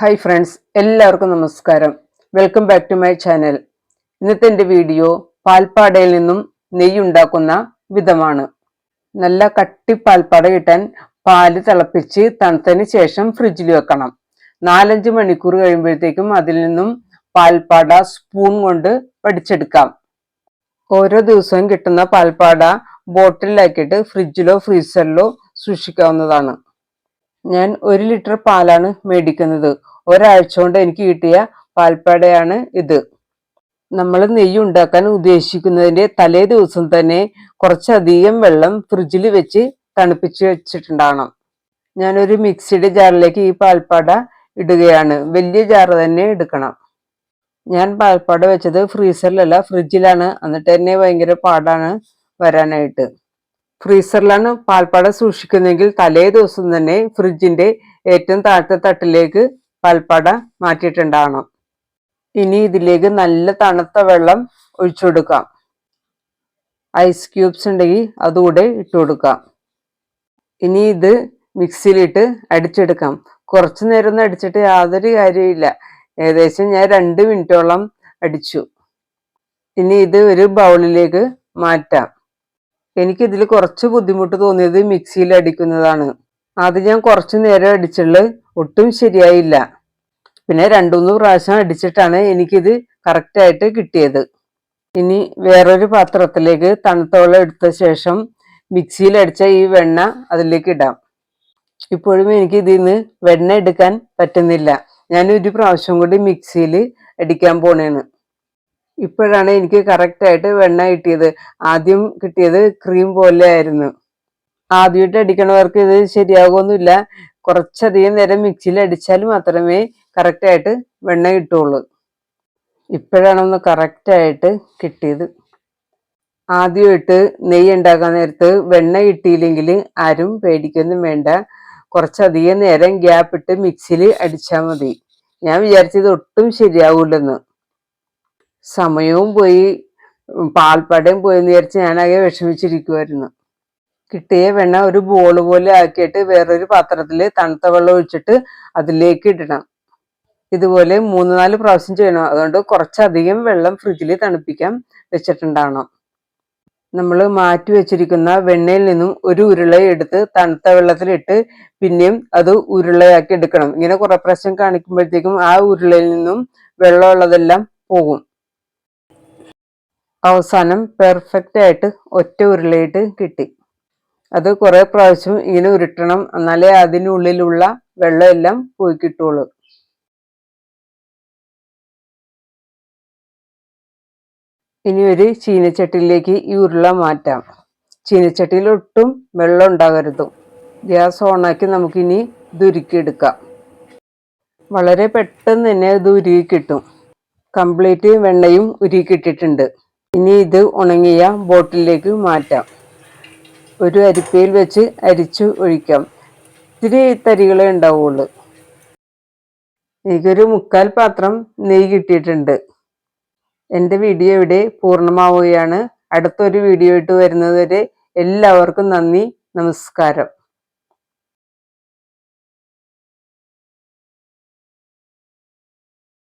Hi friends എല്ലാവർക്കും നമസ്കാരം. Welcome back to my channel ഇന്നത്തെ എന്റെ വീഡിയോ പാൽപ്പാടയിൽ നിന്നും നെയ്യ് ഉണ്ടാക്കുന്ന വിധമാണ്. നല്ല കട്ടി പാൽപ്പാട കിട്ടാൻ പാൽ തിളപ്പിച്ച് തണുത്തതിന് ശേഷം ഫ്രിഡ്ജിൽ വെക്കണം. നാലഞ്ച് മണിക്കൂർ കഴിയുമ്പോഴത്തേക്കും അതിൽ നിന്നും പാൽപ്പാട സ്പൂൺ കൊണ്ട് വടിച്ചെടുക്കാം. ഓരോ ദിവസവും കിട്ടുന്ന പാൽപ്പാട ബോട്ടിലാക്കിയിട്ട് ഫ്രിഡ്ജിലോ ഫ്രീസറിലോ സൂക്ഷിക്കാവുന്നതാണ്. ഞാൻ ഒരു ലിറ്റർ പാലാണ് മേടിക്കുന്നത്. ഒരാഴ്ച കൊണ്ട് എനിക്ക് കിട്ടിയ പാൽപ്പാടയാണ് ഇത്. നമ്മൾ നെയ്യ് ഉണ്ടാക്കാൻ ഉദ്ദേശിക്കുന്നതിന്റെ തലേ ദിവസം തന്നെ കുറച്ചധികം വെള്ളം ഫ്രിഡ്ജിൽ വെച്ച് തണുപ്പിച്ച് വെച്ചിട്ടുണ്ടാകണം ഞാനൊരു മിക്സിയുടെ ജാറിലേക്ക് ഈ പാൽപ്പാട ഇടുകയാണ്. വലിയ ജാറ് തന്നെ എടുക്കണം. ഞാൻ പാൽപ്പാട വെച്ചത് ഫ്രീസറിലല്ല ഫ്രിഡ്ജിലാണ്. എന്നിട്ട് തന്നെ ഭയങ്കര പാടാണ് വരാനായിട്ട്. ഫ്രീസറിലാണ് പാൽപ്പാട സൂക്ഷിക്കുന്നതെങ്കിൽ തലേ ദിവസം തന്നെ ഫ്രിഡ്ജിന്റെ ഏറ്റവും താഴത്തെ തട്ടിലേക്ക് പാൽപ്പാട മാറ്റിയിട്ടുണ്ടാകണം. ഇനി ഇതിലേക്ക് നല്ല തണുത്ത വെള്ളം ഒഴിച്ചു കൊടുക്കാം. ഐസ് ക്യൂബ്സ് ഉണ്ടെങ്കിൽ അതുകൂടെ ഇട്ട് കൊടുക്കാം. ഇനി ഇത് മിക്സിയിലിട്ട് അടിച്ചെടുക്കാം. കുറച്ചു നേരം ഒന്നും അടിച്ചിട്ട് യാതൊരു കാര്യമില്ല ഏകദേശം ഞാൻ രണ്ട് മിനിറ്റോളം അടിച്ചു. ഇനി ഇത് ഒരു ബൗളിലേക്ക് മാറ്റാം. എനിക്ക് ഇതിൽ കുറച്ച് ബുദ്ധിമുട്ട് തോന്നിയത് മിക്സിയിൽ അടിക്കുന്നതാണ്. അത് ഞാൻ കുറച്ച് നേരം അടിച്ചുള്ളത് ഒട്ടും ശരിയായില്ല. പിന്നെ രണ്ടുമൂന്ന് പ്രാവശ്യം അടിച്ചിട്ടാണ് എനിക്കിത് കറക്റ്റായിട്ട് കിട്ടിയത്. ഇനി വേറൊരു പാത്രത്തിലേക്ക് തണുത്തോളം എടുത്ത ശേഷം മിക്സിയിൽ അടിച്ച ഈ വെണ്ണ അതിലേക്ക് ഇടാം. ഇപ്പോഴും എനിക്ക് ഇതിൽ നിന്ന് വെണ്ണ എടുക്കാൻ പറ്റുന്നില്ല. ഞാൻ ഒരു പ്രാവശ്യം കൂടി മിക്സിയിൽ അടിക്കാൻ പോണേണ് ഇപ്പോഴാണ് എനിക്ക് കറക്റ്റായിട്ട് വെണ്ണ കിട്ടിയത്. ആദ്യം കിട്ടിയത് ക്രീം പോലെ ആയിരുന്നു ആദ്യമായിട്ട് അടിക്കണവർക്ക് ഇത് ശരിയാകുമൊന്നുമില്ല കുറച്ചധികം നേരം മിക്സിയിൽ അടിച്ചാൽ മാത്രമേ കറക്റ്റായിട്ട് വെണ്ണ കിട്ടുള്ളൂ. ഇപ്പോഴാണ് ഒന്ന് കറക്റ്റായിട്ട് കിട്ടിയത്. ആദ്യമായിട്ട് നെയ്യ് ഉണ്ടാക്കാൻ നേരത്ത് വെണ്ണ കിട്ടിയില്ലെങ്കിൽ ആരും പേടിക്കൊന്നും വേണ്ട. കുറച്ചധികം നേരം ഗ്യാപ്പ് ഇട്ട് മിക്സിയിൽ അടിച്ചാൽ മതി. ഞാൻ വിചാരിച്ചത് ഒട്ടും ശരിയാവൂലെന്ന് സമയവും പോയി പാൽപ്പടയും പോയി നേരിച്ച് ഞാനാകെ വിഷമിച്ചിരിക്കുമായിരുന്നു കിട്ടിയ വെണ്ണ ഒരു ബോൾ പോലെ ആക്കിയിട്ട് വേറൊരു പാത്രത്തിൽ തണുത്ത വെള്ളം ഒഴിച്ചിട്ട് അതിലേക്ക് ഇടണം. ഇതുപോലെ മൂന്ന് നാല് പ്രാവശ്യം ചെയ്യണം. അതുകൊണ്ട് കുറച്ചധികം വെള്ളം ഫ്രിഡ്ജിൽ തണുപ്പിക്കാൻ വെച്ചിട്ടുണ്ടാവണം. നമ്മൾ മാറ്റി വെച്ചിരിക്കുന്ന വെണ്ണയിൽ നിന്നും ഒരു ഉരുള എടുത്ത് തണുത്ത വെള്ളത്തിലിട്ട് പിന്നെയും അത് ഉരുളയാക്കി എടുക്കണം. ഇങ്ങനെ കുറെ പ്രശ്നം കാണിക്കുമ്പോഴത്തേക്കും ആ ഉരുളയിൽ നിന്നും വെള്ളമുള്ളതെല്ലാം പോകും. അവസാനം പെർഫെക്റ്റ് ആയിട്ട് ഒറ്റ ഉരുളയിട്ട് കിട്ടി. അത് കുറെ പ്രാവശ്യം ഇങ്ങനെ ഉരുട്ടണം. എന്നാലേ അതിനുള്ളിലുള്ള വെള്ളമെല്ലാം പോയി കിട്ടുള്ളൂ ഇനി ഒരു ചീനച്ചട്ടിയിലേക്ക് ഈ ഉരുള മാറ്റാം. ചീനച്ചട്ടിയിൽ ഒട്ടും വെള്ളം ഉണ്ടാകരുത്. ഗ്യാസ് ഓണാക്കി നമുക്കിനി ഇത് വളരെ പെട്ടെന്ന് തന്നെ ഇത് ഉരുകി കിട്ടും. കംപ്ലീറ്റ് വെണ്ണയും ഉരുക്കിയിട്ടിട്ടുണ്ട് ഇനി ഇത് ഉണങ്ങിയ ബോട്ടിലേക്ക് മാറ്റാം. ഒരു അരിപ്പയിൽ വെച്ച് അരിച്ചു ഒഴിക്കാം. ഇത്തിരി തരികളെ ഉണ്ടാവുള്ളൂ. എനിക്കൊരു മുക്കാൽ പാത്രം നെയ്യ് കിട്ടിയിട്ടുണ്ട്. എന്റെ വീഡിയോ ഇവിടെ പൂർണമാവുകയാണ്. അടുത്തൊരു വീഡിയോ ഇട്ട് വരുന്നതുവരെ എല്ലാവർക്കും നന്ദി നമസ്കാരം.